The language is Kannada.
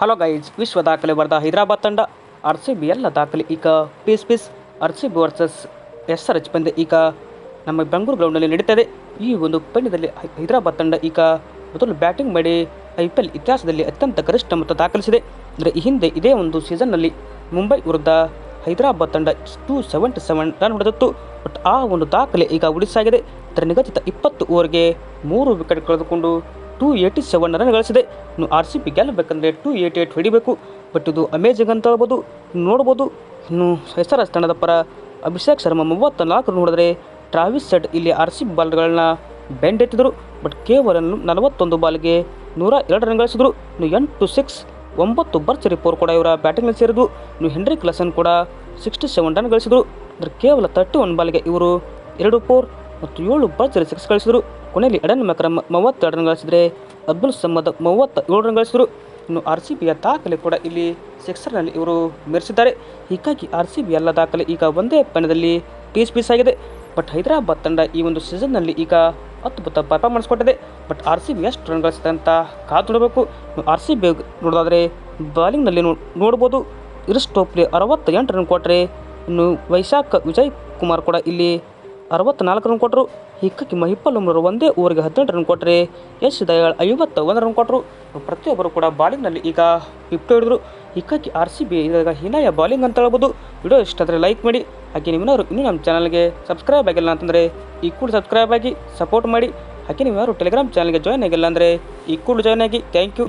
ಹಲೋ ಗೈಸ್ ವಿಶ್ವ ದಾಖಲೆ ಬರೆದ ಹೈದರಾಬಾದ್ ತಂಡ ಆರ್ ಸಿ ಬಿ ಎಲ್ಲ ದಾಖಲೆ. ಈಗ piece piece R C B versus S R H ಪಂದ್ಯ ಈಗ ನಮ್ಮ ಬೆಂಗಳೂರು ಗ್ರೌಂಡ್ನಲ್ಲಿ ನಡೀತದೆ. ಈ ಒಂದು ಪಂದ್ಯದಲ್ಲಿ ಹೈದರಾಬಾದ್ ತಂಡ ಈಗ ಮೊದಲು ಬ್ಯಾಟಿಂಗ್ ಮಾಡಿ ಐ ಪಿ ಎಲ್ ಇತಿಹಾಸದಲ್ಲಿ ಅತ್ಯಂತ ಗರಿಷ್ಠ ಮೊತ್ತ ದಾಖಲಿಸಿದೆ. ಅಂದರೆ ಈ ಹಿಂದೆ ಇದೇ ಒಂದು ಸೀಸನ್ನಲ್ಲಿ ಮುಂಬೈ ವಿರುದ್ಧ ಹೈದರಾಬಾದ್ ತಂಡ ಟೂ ಸೆವೆಂಟಿ ಸೆವೆನ್ ರನ್ ಹೊಡೆದಿತ್ತು. ಬಟ್ ಆ ಒಂದು ದಾಖಲೆ ಈಗ ಉಳಿಸಾಗಿದೆ. ಅದರ ನಿಗದಿತ ಇಪ್ಪತ್ತು ಓವರ್ಗೆ ಮೂರು ವಿಕೆಟ್ ಕಳೆದುಕೊಂಡು ಟೂ ಏಯ್ಟಿ ಸೆವೆನ್ ರನ್ ಗಳಿಸಿದೆ. ಇನ್ನು ಆರ್ ಸಿ ಬಿ ಗೆಲ್ಲಬೇಕಂದ್ರೆ ಟೂ ಏಯ್ಟಿ ಏಯ್ಟ್ ಹಿಡಿಬೇಕು. ಬಟ್ ಇದು ಅಮೇಜಿಂಗ್ ಅಂತ ಹೇಳ್ಬೋದು. ನೋಡ್ಬೋದು. ಇನ್ನು ಎಸ್ ಆರ್ ಪರ ಅಭಿಷೇಕ್ ಶರ್ಮಾ ಮೂವತ್ತ ನಾಲ್ಕು ರನ್ ಹೊಡೆದರೆ ಟ್ರಾವಿಸ್ ಸೆಟ್ ಇಲ್ಲಿ ಆರ್ ಸಿ ಬಾಲ್ಗಳನ್ನ ಬಾಲ್ಗಳನ್ನ ಬೆಂಡೆತ್ತಿದ್ರು. ಬಟ್ ಕೇವಲ ನಲವತ್ತೊಂದು ಬಾಲ್ಗೆ ನೂರ ಎರಡು ರನ್ ಗಳಿಸಿದ್ರು. ಇನ್ನು ಎಂಟು ಸಿಕ್ಸ್ ಒಂಬತ್ತು ಬರ್ಚ್ ರಿಪೋರ್ ಕೂಡ ಇವರ ಬ್ಯಾಟಿಂಗ್ನಲ್ಲಿ ಸೇರಿದ್ರು ಇನ್ನು ಹೆನ್ರಿ ಕ್ಲಸನ್ ಕೂಡ ಸಿಕ್ಸ್ಟಿ ಸೆವೆನ್ ರನ್ ಗಳಿಸಿದ್ರು. ಅಂದರೆ ಕೇವಲ ತರ್ಟಿ ಒನ್ ಬಾಲ್ಗೆ ಇವರು ಎರಡು ಫೋರ್ ಮತ್ತು ಏಳು ಭರ್ಜರಿ ಸಿಕ್ಸ್ ಗಳಿಸಿದರು. ಕೊನೆಯಲ್ಲಿ ಎಡನ್ ಮಕ್ರಮ್ ಮೂವತ್ತೆರಡು ರನ್ ಗಳಿಸಿದರೆ ಅಬ್ದುಲ್ ಸಮದ್ ಮೂವತ್ತ ಏಳು ರನ್ ಗಳಿಸಿದರು. ಇನ್ನು ಆರ್ ಸಿ ಬಿಯ ದಾಖಲೆ ಕೂಡ ಇಲ್ಲಿ ಸಿಕ್ಸರ್ನಲ್ಲಿ ಇವರು ಮೆರೆಸಿದ್ದಾರೆ. ಹೀಗಾಗಿ ಆರ್ ಸಿ ಬಿ ಎಲ್ಲ ದಾಖಲೆ ಈಗ ಒಂದೇ ಪಂದ್ಯದಲ್ಲಿ ಪೀಸ್ ಪೀಸ್ ಆಗಿದೆ ಬಟ್ ಹೈದರಾಬಾದ್ ತಂಡ ಈ ಒಂದು ಸೀಸನ್ನಲ್ಲಿ ಈಗ ಅದ್ಭುತ ಪರ್ಫಾರ್ಮೆನ್ಸ್ ಕೊಟ್ಟಿದೆ. ಬಟ್ ಆರ್ ಸಿ ಬಿ ಎಷ್ಟು ರನ್ ಗಳಿಸಿದೆ ಅಂತ ಕಾದು ನೋಡಬೇಕು. ಆರ್ ಸಿ ಬಿ ನೋಡೋದಾದರೆ ಬಾಲಿಂಗ್ನಲ್ಲಿ ನೋಡ್ಬೋದು. ಇರಿಸ್ಟೋಪ್ಲಿ ಅರವತ್ತ ಎಂಟು ರನ್ ಕೊಟ್ಟರೆ ಇನ್ನು ವೈಶಾಖ್ ವಿಜಯ್ ಕುಮಾರ್ ಕೂಡ ಇಲ್ಲಿ ಅರವತ್ತ್ನಾಲ್ಕು ರನ್ ಕೊಟ್ಟರು ಹೀಗಾಗಿ ಮಹಿಪಲ್ ಉಮರು ಒಂದೇ ಊರಿಗೆ ಹದಿನೆಂಟು ರನ್ ಕೊಟ್ಟರೆ ಎಸ್ ದಯಾಳ್ ಐವತ್ತ ಒಂದು ರನ್ ಕೊಟ್ಟರು ಪ್ರತಿಯೊಬ್ಬರು ಕೂಡ ಬಾಲಿಂಗ್ನಲ್ಲಿ ಈಗ ಫಿಫ್ಟಿ ಹಿಡಿದ್ರು. ಹಿಕ್ಕಿ ಆರ್ ಸಿ ಬಿ ಇದಾಗ ಹೀನಾಯ ಬಾಲಿಂಗ್ ಅಂತ ಹೇಳ್ಬೋದು. ವಿಡಿಯೋ ಇಷ್ಟ ಆದರೆ ಲೈಕ್ ಮಾಡಿ. ಹಾಗೆ ನೀವೇನಾದ್ರು ಇನ್ನೂ ನಮ್ಮ ಚಾನಲ್ಗೆ ಸಬ್ಸ್ಕ್ರೈಬ್ ಆಗಿಲ್ಲ ಅಂತಂದರೆ ಈ ಕೂಡ ಸಬ್ಸ್ಕ್ರೈಬ್ ಆಗಿ ಸಪೋರ್ಟ್ ಮಾಡಿ. ಹಾಗೆ ನೀವು ಯಾರು ಟೆಲಿಗ್ರಾಮ್ ಚಾನಲ್ಗೆ ಜಾಯ್ನ್ ಆಗಿಲ್ಲ ಅಂದರೆ ಈ ಕೂಡ ಜಾಯ್ನ್ ಆಗಿ. Thank you.